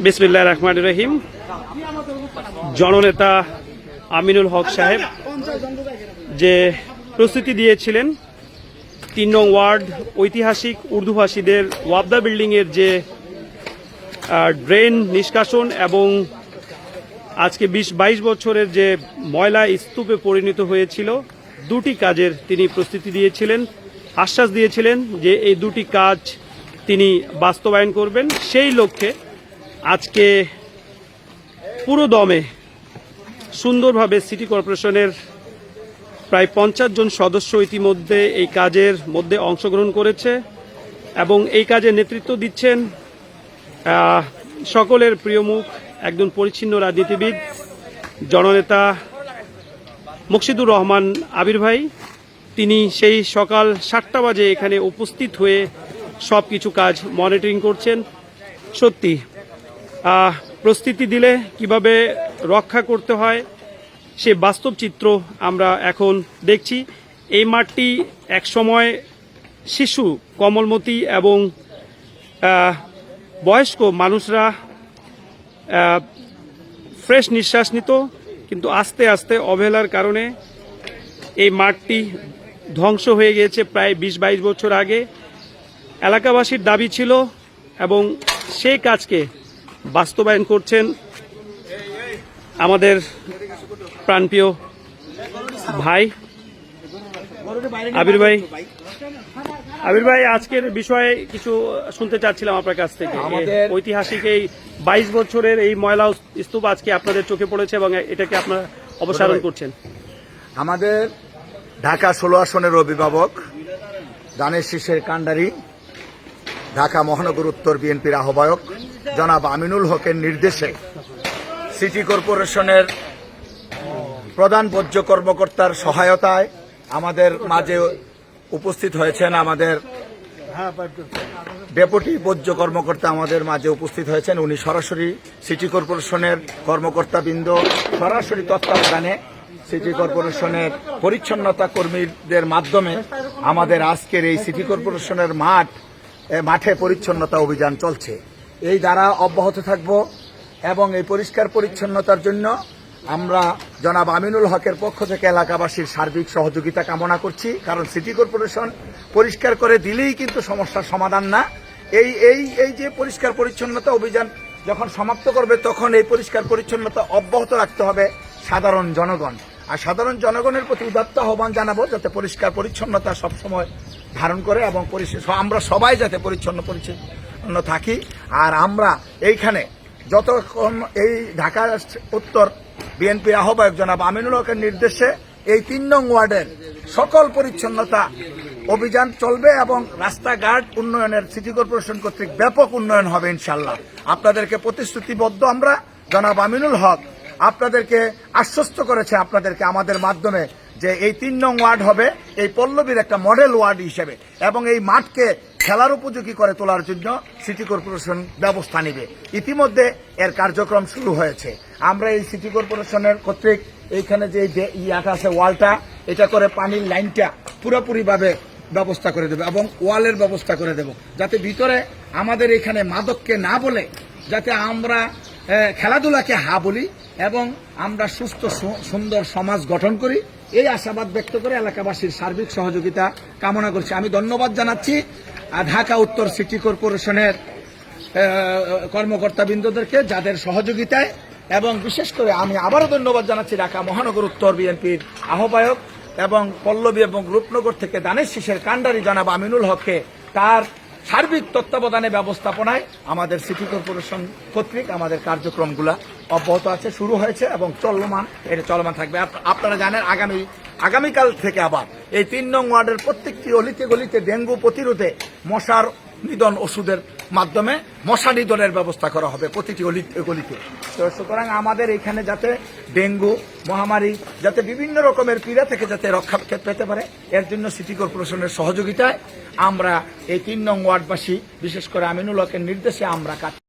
বিসমিল্লাহ রহমান রহিম। জননেতা আমিনুল হক সাহেব যে প্রস্তুতি দিয়েছিলেন, তিন নং ওয়ার্ড ঐতিহাসিক উর্দুভাষীদের ওয়াবদা বিল্ডিংয়ের যে ড্রেন নিষ্কাশন এবং আজকে বিশ বাইশ বছরের যে ময়লা স্তূপে পরিণত হয়েছিল, দুটি কাজের তিনি প্রস্তুতি দিয়েছিলেন, আশ্বাস দিয়েছিলেন যে এই দুটি কাজ তিনি বাস্তবায়ন করবেন। সেই লক্ষ্যে আজকে পুরো দমে সুন্দরভাবে সিটি কর্পোরেশনের প্রায় পঞ্চাশ জন সদস্য ইতিমধ্যে এই কাজের মধ্যে অংশগ্রহণ করেছে এবং এই কাজে নেতৃত্ব দিচ্ছেন সকলের প্রিয় মুখ, একজন পরিচ্ছিন্ন রাজনীতিবিদ, জননেতা মুকসিদুর রহমান আবির ভাই। তিনি সেই সকাল সাতটা বাজে এখানে উপস্থিত হয়ে সব কিছু কাজ মনিটরিং করছেন। সত্যি প্রস্তুতি দিলে কীভাবে রক্ষা করতে হয়, সে বাস্তব চিত্র আমরা এখন দেখছি। এই মাঠটি একসময় শিশু, কমলমতি এবং বয়স্ক মানুষরা ফ্রেশ নিঃশ্বাস নিত, কিন্তু আস্তে আস্তে অবহেলার কারণে এই মাঠটি ধ্বংস হয়ে গিয়েছে প্রায় বিশ বাইশ বছর আগে। এলাকাবাসীর দাবি ছিল এবং সেই কাজকে বাস্তবায়ন করছেন আমাদের প্রাণপ্রিয় ভাই আবির ভাই। আবির ভাই আজকের বিষয়ে কিছু শুনতে চাচ্ছিলাম আপনার কাছ থেকে। ঐতিহাসিক এই বাইশ বছরের এই ময়লা স্তূপ আজকে আপনাদের চোখে পড়েছে এবং এটাকে আপনারা অপসারণ করছেন। আমাদের ঢাকা ষোলো আসনের অভিভাবক দানের শীষের কাণ্ডারি ঢাকা মহানগর উত্তর বিএনপির আহ্বায়ক জনাব আমিনুল হকের নির্দেশে সিটি কর্পোরেশনের প্রধান বর্জ্য কর্মকর্তার সহায়তায় আমাদের মাঝে উপস্থিত হয়েছেন আমাদের ডেপুটি বর্জ্য কর্মকর্তা আমাদের মাঝে উপস্থিত হয়েছেন। উনি সরাসরি সিটি কর্পোরেশনের কর্মকর্তাবৃন্দ, সরাসরি তত্ত্বাবধানে সিটি কর্পোরেশনের পরিচ্ছন্নতা কর্মীদের মাধ্যমে আমাদের আজকের এই সিটি কর্পোরেশনের মাঠ মাঠে পরিচ্ছন্নতা অভিযান চলছে। এই দ্বারা অব্যাহত থাকব এবং এই পরিষ্কার পরিচ্ছন্নতার জন্য আমরা জনাব আমিনুল হকের পক্ষ থেকে এলাকাবাসীর সার্বিক সহযোগিতা কামনা করছি। কারণ সিটি কর্পোরেশন পরিষ্কার করে দিলেই কিন্তু সমস্যার সমাধান না। এই এই এই যে পরিষ্কার পরিচ্ছন্নতা অভিযান যখন সমাপ্ত করবে, তখন এই পরিষ্কার পরিচ্ছন্নতা অব্যাহত রাখতে হবে সাধারণ জনগণ। আর সাধারণ জনগণের প্রতি উদাত্ত আহ্বান জানাব যাতে পরিষ্কার পরিচ্ছন্নতা সবসময় ধারণ করে এবং আমরা সবাই যাতে পরিচ্ছন্ন পরিচ্ছন্ন থাকি। আর আমরা এইখানে যতক্ষণ এই ঢাকা উত্তর বিএনপি আহ্বায়ক জনাব আমিনুল হকের নির্দেশে এই তিন নং ওয়ার্ডের সকল পরিচ্ছন্নতা অভিযান চলবে এবং রাস্তাঘাট উন্নয়নের সিটি কর্পোরেশন কর্তৃক ব্যাপক উন্নয়ন হবে ইনশাল্লাহ আপনাদেরকে প্রতিশ্রুতিবদ্ধ আমরা। জনাব আমিনুল হক আপনাদেরকে আশ্বস্ত করেছে, আপনাদেরকে আমাদের মাধ্যমে যে এই তিন নং ওয়ার্ড হবে এই পল্লবীর একটা মডেল ওয়ার্ড হিসেবে এবং এই মাঠকে খেলার উপযোগী করে তোলার জন্য সিটি কর্পোরেশন ব্যবস্থা নেবে। ইতিমধ্যে এর কার্যক্রম শুরু হয়েছে। আমরা এই সিটি কর্পোরেশনের কর্তৃক এইখানে যে আছে ওয়ালটা, এটা করে পানির লাইনটা পুরোপুরিভাবে ব্যবস্থা করে দেবে এবং ওয়ালের ব্যবস্থা করে দেব। যাতে ভিতরে আমাদের এখানে মাদককে না বলে, যাতে আমরা খেলাধুলাকে হা বলি এবং আমরা সুস্থ সুন্দর সমাজ গঠন করি। এই আশাবাদ ব্যক্ত করে এলাকাবাসীর সার্বিক সহযোগিতা কামনা করছি। আমি ধন্যবাদ জানাচ্ছি ঢাকা উত্তর সিটি কর্পোরেশনের কর্মকর্তাবৃন্দদেরকে যাদের সহযোগিতায় এবং বিশেষ করে আমি আবারও ধন্যবাদ জানাচ্ছি ঢাকা মহানগর উত্তর বিএনপির আহ্বায়ক এবং পল্লবী এবং রূপনগর থেকে দানের শীষের কাণ্ডারি জনাব আমিনুল হককে, তার সার্বিক তত্ত্বাবধানে ব্যবস্থাপনায় আমাদের সিটি কর্পোরেশন কর্তৃক আমাদের কার্যক্রমগুলা অব্যাহত আছে, শুরু হয়েছে এবং চলমান এটা চলমান থাকবে। আপ- আপনারা জানেন, আগামী, আগামীকাল থেকে আবার এই তিন নং ওয়ার্ডের প্রত্যেকটি অলিতে গলিতে ডেঙ্গু প্রতিরোধে মশার নিধন ওষুধের মাধ্যমে মশা নিধনের ব্যবস্থা করা হবে প্রতিটি গলিতে। তো সুতরাং আমাদের এখানে যাতে ডেঙ্গু, মহামারী, যাতে বিভিন্ন রকমের পীড়া থেকে যাতে রক্ষা পেতে পারে, এর জন্য সিটি কর্পোরেশনের সহযোগিতায় আমরা এই তিন নং ওয়ার্ডবাসী, বিশেষ করে আমিনুল হকের নির্দেশে আমরা কাজ